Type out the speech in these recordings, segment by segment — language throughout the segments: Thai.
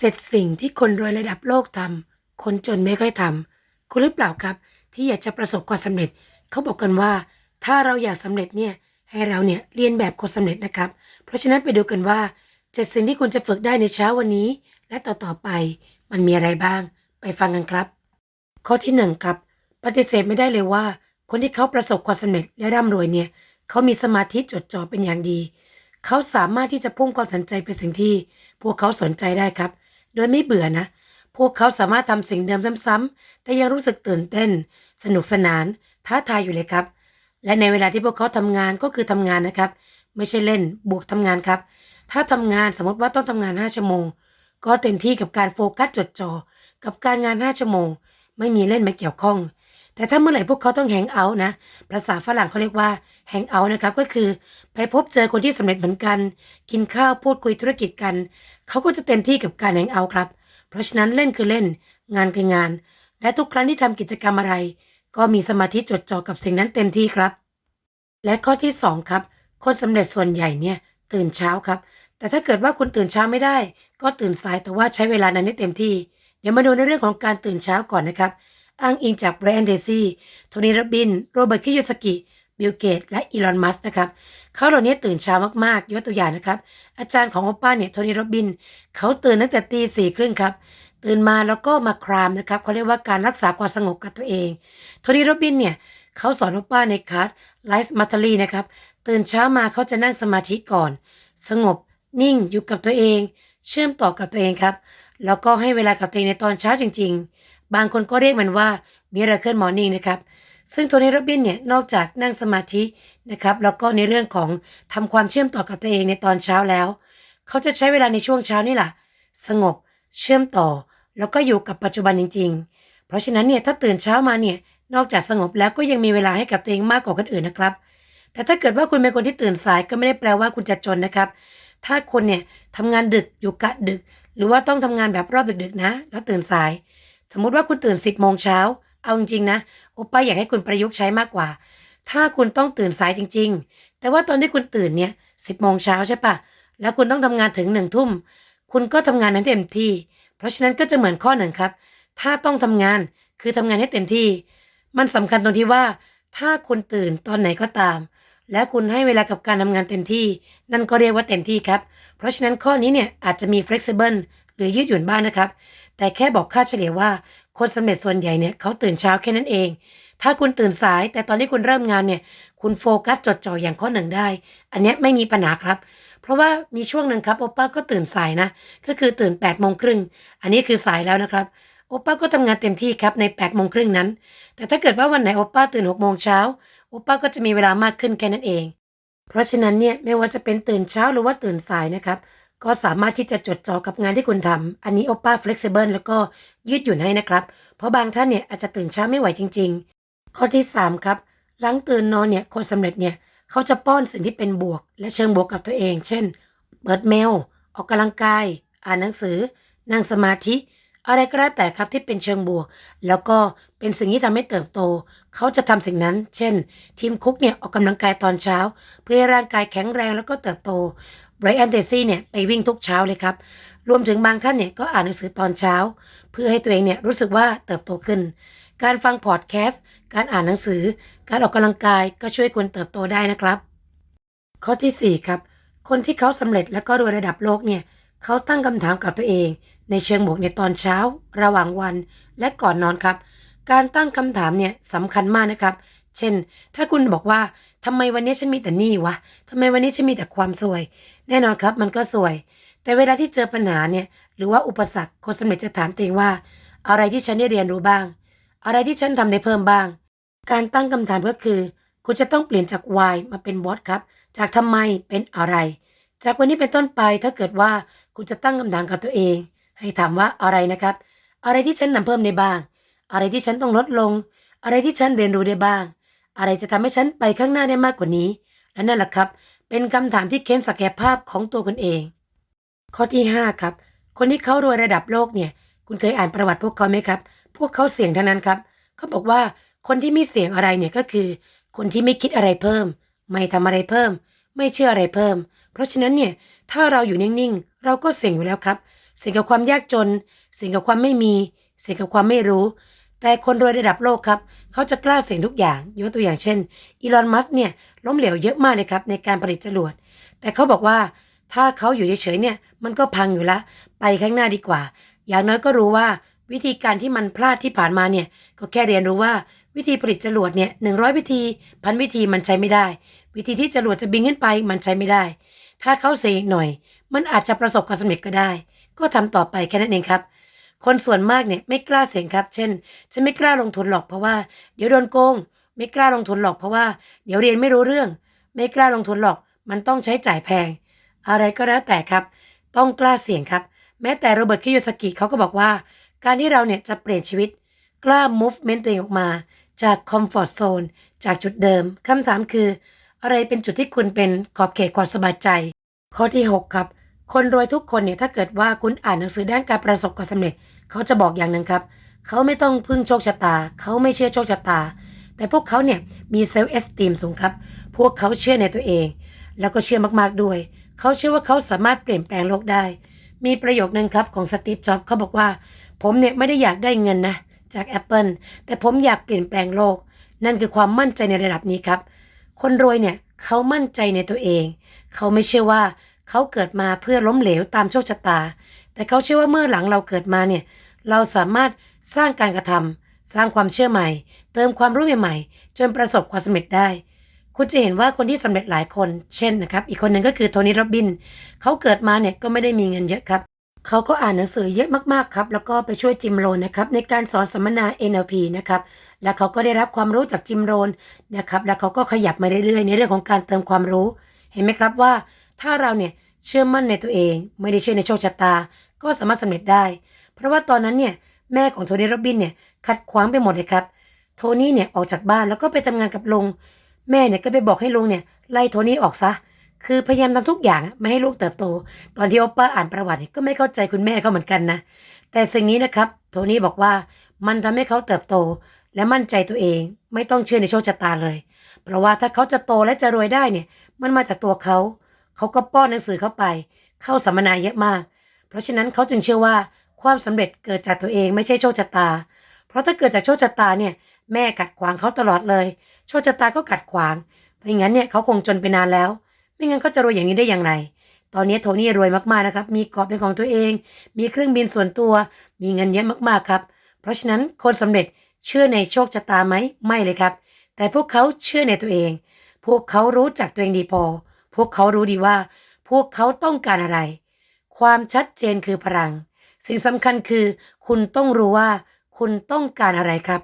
เจ็ดสิ่งที่คนรวยระดับโลกทำคนจนไม่ค่อยทำคุณหรือเปล่าครับ ที่อยากจะประสบความสำเร็จ เขาบอกกันว่า ถ้าเราอยากสำเร็จเนี่ยให้เราเนี่ยเรียนแบบคนสำเร็จนะครับ เพราะฉะนั้นไปดูกันว่าเจ็ดสิ่งที่คุณจะฝึกได้ในเช้าวันนี้ และต่อๆไปมันมีอะไรบ้าง ไปฟังกันครับ ข้อที่หนึ่งครับ ปฏิเสธไม่ได้เลยว่า คนที่เขาประสบความสำเร็จและร่ำรวยเนี่ยเขามีสมาธิจดจ่อเป็นอย่างดี เขาสามารถที่จะพุ่งความสนใจไปสิ่งที่ พวกเขาสนใจได้ครับ โดยไม่เบื่อนะ พวกเขาสามารถทำสิ่งเดิมซ้ำๆแต่ยังรู้สึกตื่นเต้น สนุกสนาน ท้าทายอยู่เลยครับ และในเวลาที่พวกเขาทำงานก็คือทำงานนะครับ ไม่ใช่เล่นบวกทำงานครับ ถ้าทำงานสมมติว่าต้องทำงาน 5 ชั่วโมง ก็เต็มที่กับการโฟกัสจดจ่อกับการงาน 5 ชั่วโมง ไม่มีเล่นมาเกี่ยวข้องแต่ถ้าเมื่อไหร่พวกเขาต้องแฮงเอาท์นะ ภาษาฝรั่งเขาเรียกว่าแฮงเอาท์นะครับ ก็คือ พบเจอคนที่สำเร็จเหมือนกัน กินข้าวพูดคุยธุรกิจกัน เขาก็จะเต็มที่กับการแฮงเอาครับ เพราะฉะนั้นเล่นคือเล่น งานคืองาน และทุกครั้งที่ทำกิจกรรมอะไร ก็มีสมาธิจดจ่อกับสิ่งนั้นเต็มที่ครับ และข้อที่สองครับ คนสำเร็จส่วนใหญ่เนี่ยตื่นเช้าครับ แต่ถ้าเกิดว่าคุณตื่นเช้าไม่ได้ ก็ตื่นสายแต่ว่าใช้เวลานั้นให้เต็มที่ เดี๋ยวมาดูในเรื่องของการตื่นเช้าก่อนนะครับ อ้างอิงจากแบรนด์เดซี่โทนี่รบิน โรเบิร์ตคิโยสกิ บิลเกตและอีลอนมัสนะครับเขาเหล่านี้ตื่นเช้ามากๆ ยกตัวอย่างนะครับ อาจารย์ของโอป้าเนี่ยโทนี่โรบินเขาตื่นตั้งแต่ตีสี่ครึ่งครับ ตื่นมาแล้วก็มาครามนะครับเขาเรียกว่าการรักษาความสงบกับตัวเองโทนี่โรบินเนี่ยเขาสอนโอป้าในคลาสไลฟ์มัตเตอรี่นะครับตื่นเช้ามาเขาจะนั่งสมาธิก่อน สงบนิ่งอยู่กับตัวเอง เชื่อมต่อกับตัวเองครับ แล้วก็ให้เวลากับตัวเองในตอนเช้าจริง ๆ บางคนก็เรียกมันว่ามิราเคิลมอร์นิ่งนะครับ ซึ่งโทนี่โรบินเนี่ยนอกจากนั่งสมาธินะครับแล้วก็ในเรื่องของทำความเชื่อมต่อกับตัวเองในตอนเช้าแล้ว เขาจะใช้เวลาในช่วงเช้านี่แหละสงบเชื่อมต่อ แล้วก็อยู่กับปัจจุบันจริง ๆ เพราะฉะนั้นเนี่ยถ้าตื่นเช้ามาเนี่ยนอกจากสงบแล้วก็ยังมีเวลาให้กับตัวเองมากกว่าคนอื่นนะครับ แต่ถ้าเกิดว่าคุณเป็นคนที่ตื่นสายก็ไม่ได้แปลว่าคุณจะจนนะครับ ถ้าคนเนี่ยทำงานดึกอยู่กะดึก หรือว่าต้องทำงานแบบรอบดึกๆนะ แล้วตื่นสาย สมมุติว่าคุณตื่น 10โมงเช้า เอาจริงๆนะโอป้าอยากให้คุณประยุกต์ใช้มากกว่า ถ้าคุณต้องตื่นสายจริง ๆ แต่ว่าตอนที่คุณตื่นเนี่ย10โมงเช้าใช่ปะแล้วคุณต้องทำงานถึงหนึ่งทุ่มคุณก็ทำงานนั้นเต็มที่ เพราะฉะนั้นก็จะเหมือนข้อหนึ่งครับ ถ้าต้องทำงานคือทำงานให้เต็มที่ มันสำคัญตรงที่ว่า ถ้าคุณตื่นตอนไหนก็ตาม และคุณให้เวลากับการทำงานเต็มที่ นั่นก็เรียกว่าเต็มที่ครับ เพราะฉะนั้นข้อนี้เนี่ยอาจจะมี flexible หรือยืดหยุ่นบ้างนะครับ แต่แค่บอกค่าเฉลี่ยว่า คนสำเร็จส่วนใหญ่เนี่ยเขาตื่นเช้าแค่นั้นเอง ถ้าคุณตื่นสาย แต่ตอนที่คุณเริ่มงานเนี่ย คุณโฟกัสจดจ่ออย่างข้อหนึ่งได้ อันนี้ไม่มีปัญหาครับ เพราะว่ามีช่วงหนึ่งครับโอป้าก็ตื่นสายนะ ก็คือตื่น8ปดโมงครึ่ง อันนี้คือสายแล้วนะครับ โอป้าก็ทำงานเต็มที่ครับใน8ปดโมงครึ่งนั้น แต่ถ้าเกิดว่าวันไหนโอป้าตื่น6กโมงเช้า โอป้าก็จะมีเวลามากขึ้นแค่นั้นเอง เพราะฉะนั้นเนี่ยไม่ว่าจะเป็นตื่นเช้าหรือว่าตื่นสายนะครับ ก็สามารถที่จะจดจ่อกับงานที่คุณทำ อันนี้โอป้า flexible แล้วก็ยืดหยุ่นให้นะครับ เพราะบางท่านเนี่ยอาจจะตื่นเช้าไม่ไหวจริง ๆ ข้อที่ 3 ครับ หลังตื่นนอนเนี่ยคนสำเร็จเนี่ยเขาจะป้อนสิ่งที่เป็นบวก และเชิงบวกกับตัวเอง เช่น เปิดเมล ออกกำลังกาย อ่านหนังสือ นั่งสมาธิ อะไรก็แล้วแต่ครับที่เป็นเชิงบวก แล้วก็เป็นสิ่งที่ทำให้เติบโต เขาจะทำสิ่งนั้น เช่น ทีมคุกเนี่ยออกกำลังกายตอนเช้า เพื่อให้ร่างกายแข็งแรงแล้วก็เติบโต ไบรอันเดซี่เนี่ยไปวิ่งทุกเช้าเลยครับ รวมถึงบางท่านเนี่ยก็อ่านหนังสือตอนเช้า เพื่อให้ตัวเองเนี่ยรู้สึกว่าเติบโตขึ้น การฟังพอดแคสต์การอ่านหนังสือ การออกกำลังกายก็ช่วยคุณเติบโตได้นะครับ ข้อที่ 4 ครับ คนที่เขาสำเร็จและก็รวยระดับโลกเนี่ยเขาตั้งคำถามกับตัวเอง ในเชิงบวกในตอนเช้า ระหว่างวัน และก่อนนอนครับ การตั้งคำถามเนี่ยสำคัญมากนะครับ เช่น ถ้าคุณบอกว่า ทำไมวันนี้ฉันมีแต่หนี้วะทำไมวันนี้ฉันมีแต่ความสวย แน่นอนครับ มันก็สวย แต่เวลาที่เจอปัญหาเนี่ย หรือว่าอุปสรรคคนสำเร็จจะถามตัวเองว่า อะไรที่ฉันได้เรียนรู้บ้าง อะไรที่ฉันทำได้เพิ่มบ้าง การตั้งคำถามก็คือ คุณจะต้องเปลี่ยนจาก why มาเป็น what ครับ จากทำไมเป็นอะไร จากวันนี้เป็นต้นไปถ้าเกิดว่าคุณจะตั้งคำถามกับตัวเอง ให้ถามว่าอะไรนะครับ อะไรที่ฉันนำเพิ่มได้บ้าง อะไรที่ฉันต้องลดลง อะไรที่ฉันเรียนรู้ได้บ้าง อะไรจะทำให้ฉันไปข้างหน้าได้มากกว่านี้ และนั่นแหละครับ เป็นคำถามที่เค้นศักยภาพของตัวคุณเอง ข้อที่ 5 ครับ คนที่เขารวยระดับโลกเนี่ย คุณเคยอ่านประวัติพวกเขาไหมครับ พวกเขาเสี่ยงทั้งนั้นครับ เขาบอกว่าคนที่ไม่เสี่ยงอะไรเนี่ยก็คือ คนที่ไม่คิดอะไรเพิ่ม ไม่ทำอะไรเพิ่ม ไม่เชื่ออะไรเพิ่ม เพราะฉะนั้นเนี่ย ถ้าเราอยู่นิ่งๆ เราก็เสี่ยงอยู่แล้วครับ เสี่ยงกับความยากจน เสี่ยงกับความไม่มี เสี่ยงกับความไม่รู้ แต่คนรวยระดับโลกครับ เขาจะกล้าเสี่ยงทุกอย่าง ยกตัวอย่างเช่น อีลอน มัสก์เนี่ยล้มเหลวเยอะมากเลยครับในการผลิตจรวด แต่เขาบอกว่าถ้าเขาอยู่เฉยๆเนี่ย มันก็พังอยู่ละ ไปข้างหน้าดีกว่า อย่างน้อยก็รู้ว่าวิธีการที่มันพลาดที่ผ่านมาเนี่ย ก็แค่เรียนรู้ว่าวิธีผลิตจรวดเนี่ยหนึ่งร้อยวิธีพันวิธีมันใช้ไม่ได้ วิธีที่จรวดจะบินขึ้นไปมันใช้ไม่ได้ ถ้าเขาเสียอีกหน่อย มันอาจจะประสบความสำเร็จก็ได้ ก็ทำต่อไปแค่นั้นเองครับ คนส่วนมากเนี่ยไม่กล้าเสี่ยงครับ เช่น ฉันไม่กล้าลงทุนหรอกเพราะว่า เดี๋ยวโดนโกง ไม่กล้าลงทุนหรอกเพราะว่า เดี๋ยวเรียนไม่รู้เรื่อง ไม่กล้าลงทุนหรอก มันต้องใช้จ่ายแพง อะไรก็แล้วแต่ครับ ต้องกล้าเสี่ยงครับ แม้แต่โรเบิร์ตคิโยสกิเขาก็บอกว่า การที่เราเนี่ยจะเปลี่ยนชีวิต กล้า movement ตัวเองออกมา จาก comfort zone จากจุดเดิมคำถามคือ อะไรเป็นจุดที่คุณเป็นขอบเขตความสบายใจ ข้อที่ 6 ครับ คนรวยทุกคนเนี่ยถ้าเกิดว่าคุณอ่านหนังสือด้านการประสบความสำเร็จ เขาจะบอกอย่างหนึ่งครับ เขาไม่ต้องพึ่งโชคชะตา เขาไม่เชื่อโชคชะตา แต่พวกเขาเนี่ยมีเซลล์เอสติมสูงครับ พวกเขาเชื่อในตัวเอง แล้วก็เชื่อมากๆด้วย เขาเชื่อว่าเขาสามารถเปลี่ยนแปลงโลกได้ มีประโยคนึงครับของสตีฟ จ็อบส์เขาบอกว่า ผมเนี่ยไม่ได้อยากได้เงินนะจาก Apple แต่ผมอยากเปลี่ยนแปลงโลก นั่นคือความมั่นใจในระดับนี้ครับ คนรวยเนี่ยเขามั่นใจในตัวเอง เขาไม่เชื่อว่า เขาเกิดมาเพื่อล้มเหลวตามโชคชะตา แต่เขาเชื่อว่าเมื่อหลังเราเกิดมาเนี่ย เราสามารถสร้างการกระทำสร้างความเชื่อใหม่ เติมความรู้ใหม่ๆ จนประสบความสำเร็จได้ คุณจะเห็นว่าคนที่สำเร็จหลายคน เช่นนะครับ อีกคนหนึ่งก็คือโทนี่โรบบิน เขาเกิดมาเนี่ยก็ไม่ได้มีเงินเยอะครับเขาก็อ่านหนังสือเยอะมากๆครับ แล้วก็ไปช่วยจิมโรนนะครับในการสอนสัมมนา NLP นะครับ และเขาก็ได้รับความรู้จากจิมโรนนะครับ แล้วเขาก็ขยับมาเรื่อยๆ ในเรื่องของการเติมความรู้ เห็นไหมครับว่า ถ้าเราเนี่ยเชื่อมั่นในตัวเอง ไม่ได้เชื่อในโชคชะตา ก็สามารถสำเร็จได้ เพราะว่าตอนนั้นเนี่ยแม่ของโทนี่โรบบินเนี่ยขัดขวางไปหมดเลยครับ โทนี่เนี่ยออกจากบ้านแล้วก็ไปทำงานกับลุงแม่เนี่ยก็ไปบอกให้ลุงเนี่ยไล่โทนี่ออกซะ คือพยายามทำทุกอย่างไม่ให้ลูกเติบโต ตอนที่โอปป้าอ่านประวัติก็ไม่เข้าใจคุณแม่เขาเหมือนกันนะ แต่สิ่งนี้นะครับ โทนี่บอกว่ามันทำให้เขาเติบโต และมั่นใจตัวเอง ไม่ต้องเชื่อในโชคชะตาเลย เพราะว่าถ้าเขาจะโตและจะรวยได้เนี่ย มันมาจากตัวเขา เขาก็ป้อนหนังสือเข้าไป เข้าสัมมนาเยอะมาก เพราะฉะนั้นเขาจึงเชื่อว่าความสำเร็จเกิดจากตัวเองไม่ใช่โชคชะตา เพราะถ้าเกิดจากโชคชะตาเนี่ยแม่กัดขวางเขาตลอดเลย โชคชะตาก็กัดขวางเพราะงั้นเนี่ยเขาคงจนไปนานแล้ว ไม่งั้นเขาจะรวยอย่างนี้ได้อย่างไร ตอนนี้โทนี่รวยมากๆนะครับ มีเกาะเป็นของตัวเอง มีเครื่องบินส่วนตัว มีเงินเยอะมากๆครับ เพราะฉะนั้นคนสำเร็จเชื่อในโชคชะตาไหมไม่เลยครับ แต่พวกเขาเชื่อในตัวเอง พวกเขารู้จักตัวเองดีพอ พวกเขารู้ดีว่า พวกเขาต้องการอะไร ความชัดเจนคือพลัง สิ่งสำคัญคือ คุณต้องรู้ว่า คุณต้องการอะไรครับ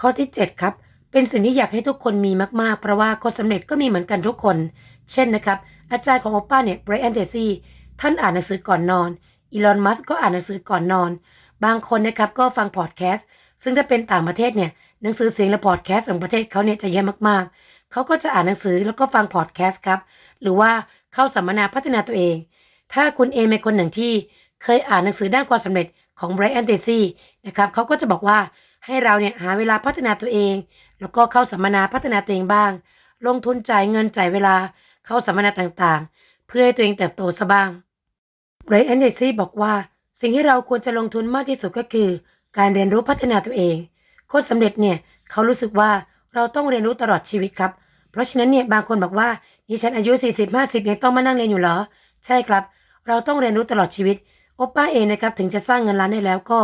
ข้อที่ 7 ครับ เป็นสิ่งที่อยากให้ทุกคนมีมากๆ เพราะว่าคนสำเร็จก็มีเหมือนกันทุกคน เช่นนะครับ อาจารย์ของโอป้าเนี่ยไบรอันเดซี่ท่านอ่านหนังสือก่อนนอนอีลอนมัสก็อ่านหนังสือก่อนนอน บางคนนะครับก็ฟังพอดแคสต์ซึ่งถ้าเป็นต่างประเทศเนี่ยหนังสือเสียงและพอดแคสต์ของประเทศเขาเนี่ยจะเยอะมากๆ เขาก็จะอ่านหนังสือแล้วก็ฟังพอดแคสต์ครับ หรือว่าเข้าสัมมนาพัฒนาตัวเอง ถ้าคุณเองเป็นคนหนึ่งที่เคยอ่านหนังสือด้านความสำเร็จของไบรอันเดซี่นะครับเขาก็จะบอกว่าให้เราเนี่ยหาเวลาพัฒนาตัวเอง แล้วก็เข้าสัมมนาพัฒนาตัวเองบ้าง ลงทุนจ่ายเงินจ่ายเวลาเข้าสัมมนาต่างๆ เพื่อให้ตัวเองเติบโตซะบ้างไบรอันเดซี่บอกว่า สิ่งที่เราควรจะลงทุนมากที่สุดก็คือ การเรียนรู้พัฒนาตัวเองคนสำเร็จเนี่ยเขารู้สึกว่า เราต้องเรียนรู้ตลอดชีวิตครับ เพราะฉะนั้นเนี่ยบางคนบอกว่านี่ฉันอายุ 40 50 ยังต้องมานั่งเรียนอยู่เหรอ ใช่ครับ เราต้องเรียนรู้ตลอดชีวิตโอป้าเองนะครับถึงจะสร้างเงินล้านได้แล้วก็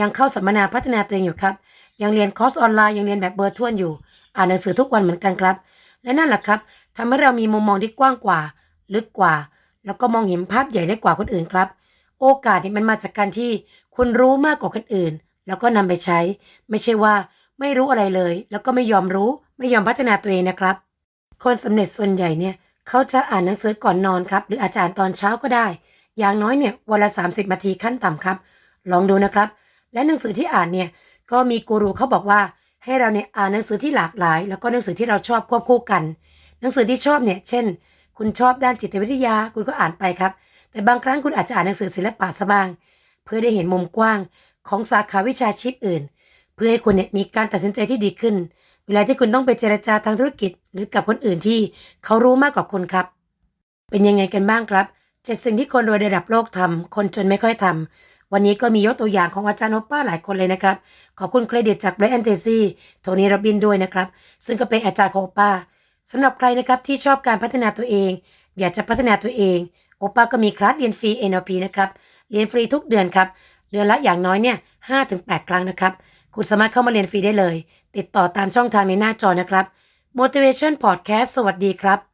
ยังเข้าสัมมนาพัฒนาตัวเองอยู่ครับ ยังเรียนคอร์สออนไลน์ยังเรียนแบบเบอร์ทวนอยู่ อ่านหนังสือทุกวันเหมือนกันครับ และนั่นแหละครับทำให้เรามีมุมมองที่กว้างกว่า ลึกกว่า แล้วก็มองเห็นภาพใหญ่ได้กว่าคนอื่นครับ โอกาสนี่มันมาจากการที่คุณรู้มากกว่าคนอื่น แล้วก็นำไปใช้ ไม่ใช่ว่า ไม่รู้อะไรเลย แล้วก็ไม่ยอมรู้ไม่ยอมพัฒนาตัวเองนะครับ คนสำเร็จส่วนใหญ่เนี่ยเขาจะอ่านหนังสือก่อนนอนครับ หรืออาจารย์ตอนเช้าก็ได้ อย่างน้อยเนี่ยวันละ 30นาทีขั้นต่ำครับ ลองดูนะครับ และหนังสือที่อ่านเนี่ยก็มีกูรูเขาบอกว่าให้เราเนี่ยอ่านหนังสือที่หลากหลาย แล้วก็หนังสือที่เราชอบควบคู่กัน หนังสือที่ชอบเนี่ยเช่น คุณชอบด้านจิตวิทยาคุณก็อ่านไปครับ แต่บางครั้งคุณอาจจะอ่านหนังสือศิลปะซะบ้าง เพื่อได้เห็นมุมกว้างของสาขาวิชาชีพอื่น เพื่อให้คุณเนี่ยมีการตัดสินใจที่ดีขึ้น เวลาที่คุณต้องไปเจรจาทางธุรกิจ หรือกับคนอื่นที่เขารู้มากกว่าคุณครับ เป็นยังไงกันบ้างครับเจ็ดสิ่งที่คนรวยระดับโลกทำคนจนไม่ค่อยทำวันนี้ก็มียกตัวอย่างของอาจารย์โอป้าหลายคนเลยนะครับ ขอบคุณเครดิตจากไบรอันเจซี่โทนี่รบินด้วยนะครับ ซึ่งก็เป็นอาจารย์ของโอป้าสำหรับใครนะครับที่ชอบการพัฒนาตัวเอง อยากจะพัฒนาตัวเองโอป้าก็มีคลาสเรียนฟรี NLP นะครับเรียนฟรีทุกเดือนครับเดือนละอย่างน้อยเนี่ย5-8 ครั้งนะครับ คุณสามารถเข้ามาเรียนฟรีได้เลย ติดต่อตามช่องทางในหน้าจอนะครับ Motivation Podcast สวัสดีครับ